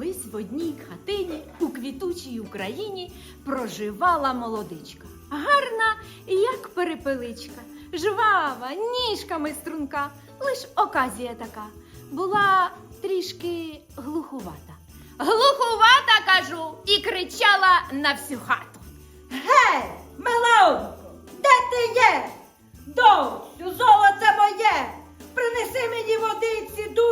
Колись в одній хатині у квітучій Україні проживала молодичка. Гарна, як перепеличка, жвава, ніжками струнка. Лиш оказія така була трішки глухувата. Глухувата, кажу, і кричала на всю хату. Гей, милонко, де ти є? Доцю, золоце моє! Принеси мені водиці, дуже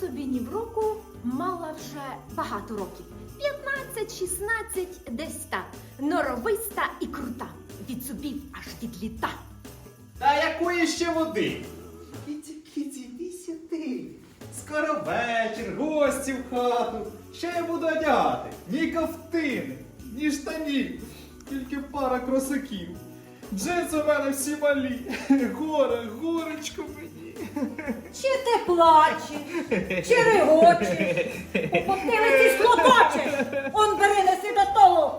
собі ні в року мала вже багато років. 15-16 десь так. Норовиста і крута. Від зубів аж відліта. Та якої ще води? Кіці, кіці, іди сюди. Скоро вечір, гості в хату. Що я буду одягати? Ні ковтини, ні штанів, тільки пара кросаків. Джинси у мене всі малі. Горе, горечко мені. Чи ти плачеш, чи регочеш, у потилиці слоточеш. Он бери неси до столу.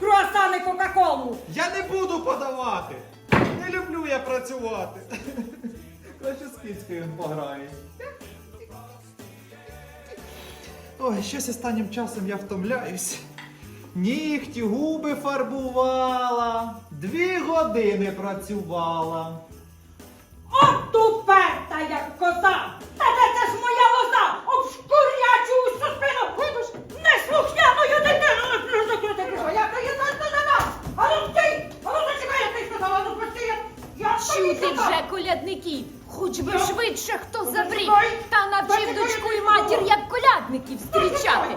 Круасани Кока-Колу. Я не буду подавати. Не люблю я працювати. Краще з кицькою пограю. Ой, щось останнім часом я втомляюсь. Нігті, губи фарбувала. Дві години працювала. Як коза. Та де це ж моя лоза? Обшкурячу усю спину. Вибач, неслухняною дитиною. Закрити крила. Я то за нас. А ну ти, а ну зачекай, я ти сказала, ну я- Чути вже колядників, хоч би швидше хто забрів, та навчив дочку і матір, як колядників зустрічати.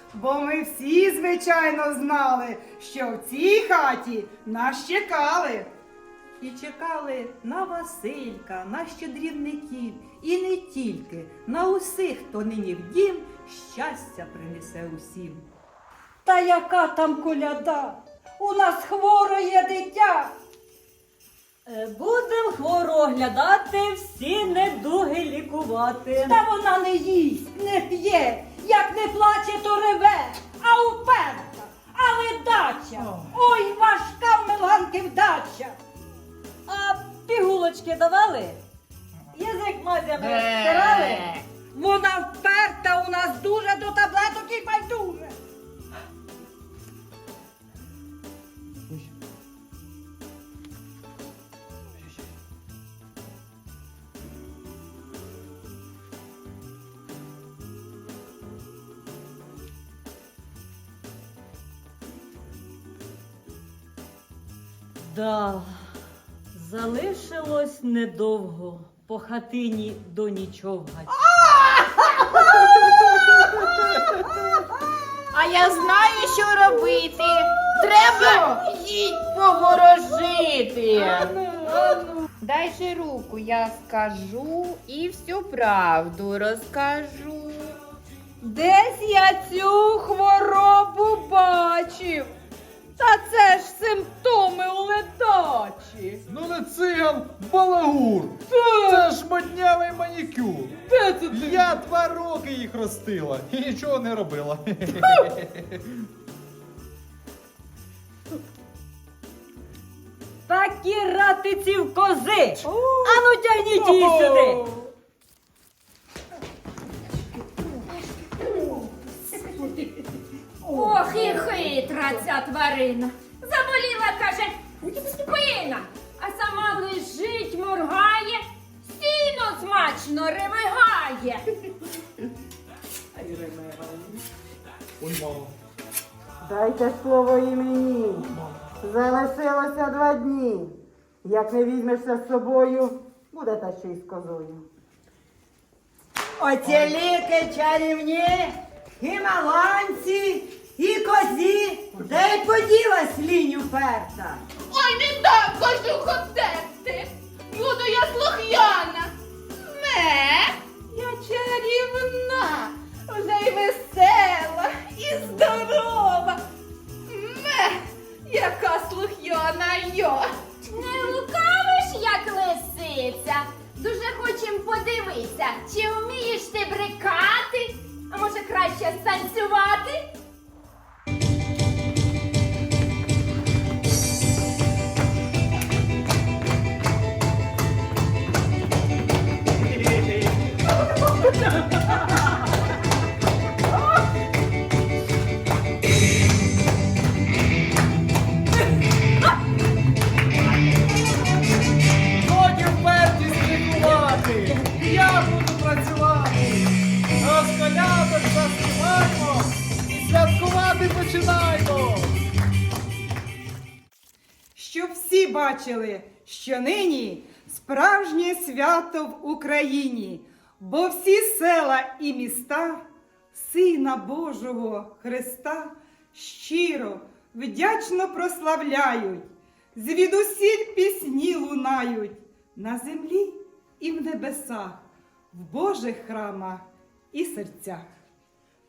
бо ми всі, звичайно, знали, що в цій хаті нас чекали. І чекали на Василька, на щедрівників, і не тільки на усіх, хто нині в дім щастя принесе усім. Та яка там коляда? У нас хворе є дитя. Будем хворо оглядати, всі недуги лікувати. Та вона не їсть, не п'є, як не плаче, то реве, а уперта, а ледача. Ой, важка в Меланки вдача. А пігулочки давали? Язик мазями стирали? Залишилось недовго по хатині до нічовгать. А я знаю, що робити. Треба їй поворожити. Дай же руку, я скажу і всю правду розкажу. Десь я цю хворобу бачив. Та це не циган, балагур. Це ж моднявий манікюр. Я два роки їх ростила і нічого не робила. Такі ратиці в кози! Ану тягніть її сюди! Ох і хитра ця тварина. Заболіла, каже, спина, смачно ремигає. Ой, мама. Дайте слово і мені. Залишилося два дні. Як не візьмешся з собою, буде та ще й з козою. Оці ліки чарівні, і маланці, і козі, де й поділась лінь уперта. Ой, не так, кожух обдерти. Буду я слух'яна. Але я чарівна, вже й весела, і здорова. Ме, яка слух'яна йо. Не лукавиш, як лисиця. Дуже хочем подивитися, чи вмієш ти брикати, а може краще станцювати? Годі впертість лікувати! Я буду працювати! Розколядок заспіваємо святкувати починаємо! Щоб всі бачили, що нині справжнє свято в Україні, бо всі села і міста Сина Божого Христа щиро, вдячно прославляють, звідусіль пісні лунають на землі і в небесах, в Божих храмах і серцях.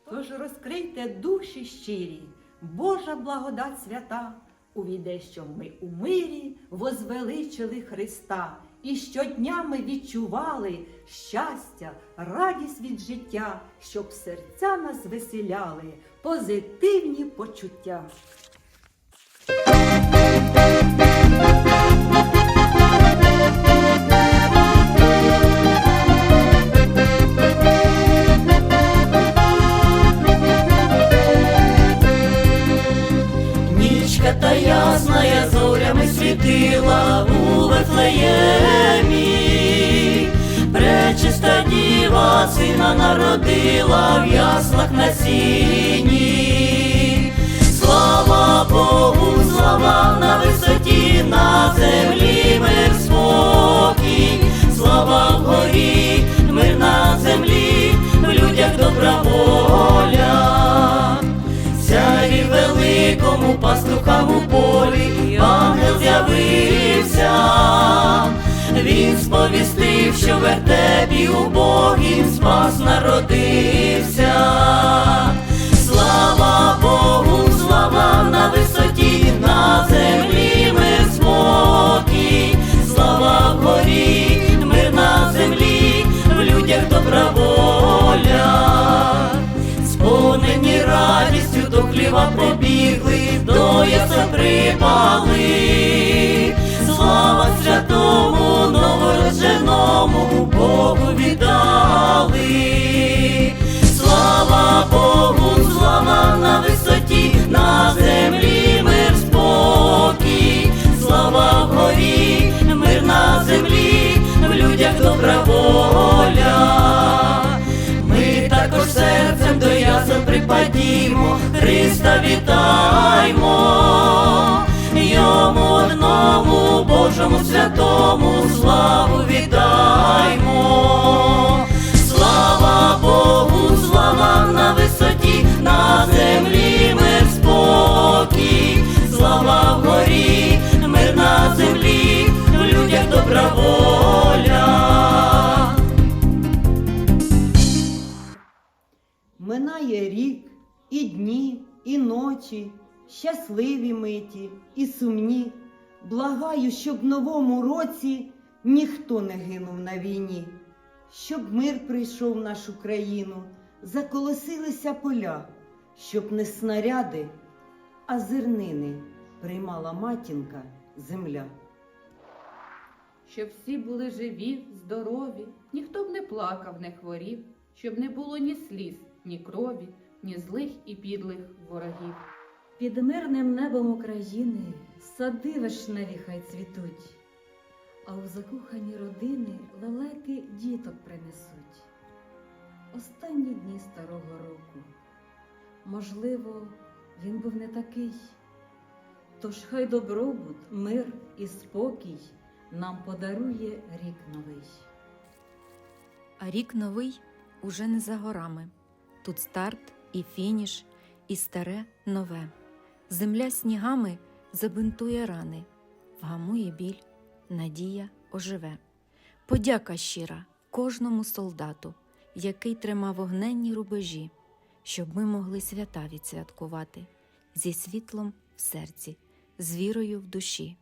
Тож розкрийте душі щирі, Божа благодать свята, увійде, що ми у мирі возвеличили Христа, і щодня ми відчували щастя, радість від життя, щоб серця нас веселяли, позитивні почуття. Нічка та ясная зорями світила у Вифлеємі, пречиста діва сина народила в яслах на сіні. Слава Богу, слава на висоті, на землі мир спокій, слава вгорі, мир ангел він сповістив, що в вертепі у Богім спас народився. Слава Богу, слава на висоті, на землі мир спокій, слава вгорі, мир на землі, в людях добра воля сповнені радістю до хліва побігли, до ясла припали. Віддали. Слава Богу, слава на висоті, на землі мир спокій, слава вгорі, мир на землі, в людях добра воля. Ми також серцем до ясел припадімо, Христа вітаймо, йому одному Божому святому славу віддаймо. Ночі, щасливі миті, і сумні. Благаю, щоб в новому році ніхто не гинув на війні, щоб мир прийшов в нашу країну, заколосилися поля, щоб не снаряди, а зернини приймала матінка земля. Щоб всі були живі, здорові, ніхто б не плакав, не хворів, щоб не було ні сліз, ні крові, ні злих і підлих ворогів. Під мирним небом України сади вишневі хай цвітуть, а у закохані родини лелеки діток принесуть. Останні дні старого року. Можливо, він був не такий. Тож хай добробут, мир і спокій нам подарує рік новий. А рік новий уже не за горами. Тут старт і фініш, і старе нове. Земля снігами забинтує рани, вгамує біль, надія оживе. Подяка щира кожному солдату, який тримав огненні рубежі, щоб ми могли свята відсвяткувати зі світлом в серці, з вірою в душі.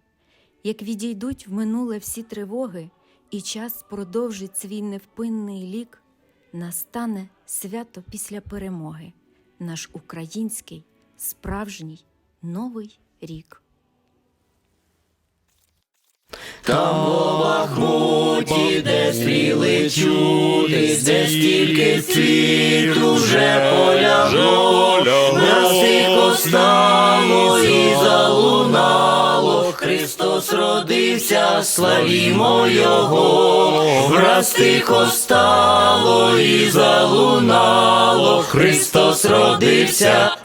Як відійдуть в минуле всі тривоги, і час продовжить свій невпинний лік, настане свято після перемоги, наш український справжній новий рік. Там у Бахмуті, де стріли чути, де стільки світу вже полягло, нас тихо стало і залунало, Христос родився, славімо Його, враз тихо стало і залунало, Христос родився,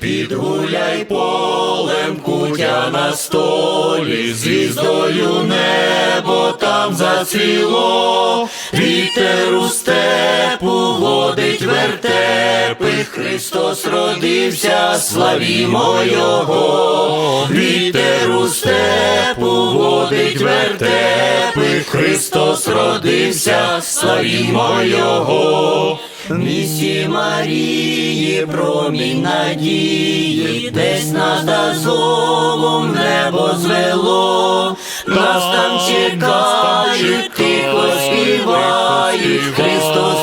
Підгуляй полем кутя на столі, звіздою небо там зацвіло, вітер у степу водить вертепи, Христос родився, славімо Його, вітер у степу водить вертепи, Христос родився, славімо Його. В місті Марії промінь надії, десь над Азовом небо звело, нас там чекають, тихо співають, Христос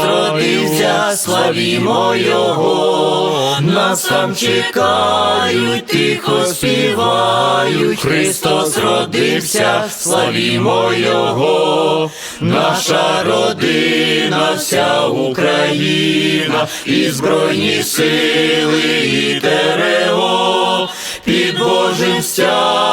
славімо Його, нас там чекають, тихо співають, Христос родився, славімо Його, наша родина, вся Україна, і збройні сили, і ТРО, під Божим стягом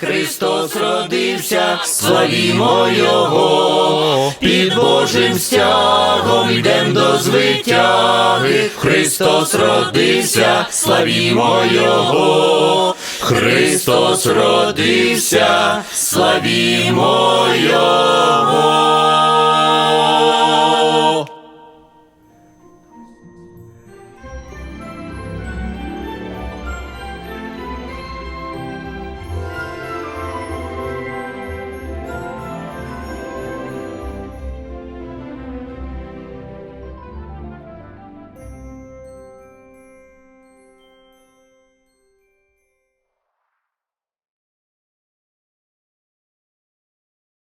Христос родився, славімо Його, під Божим стягом йдем до звитяги, Христос родився, славімо Його, Христос родився, славімо Його.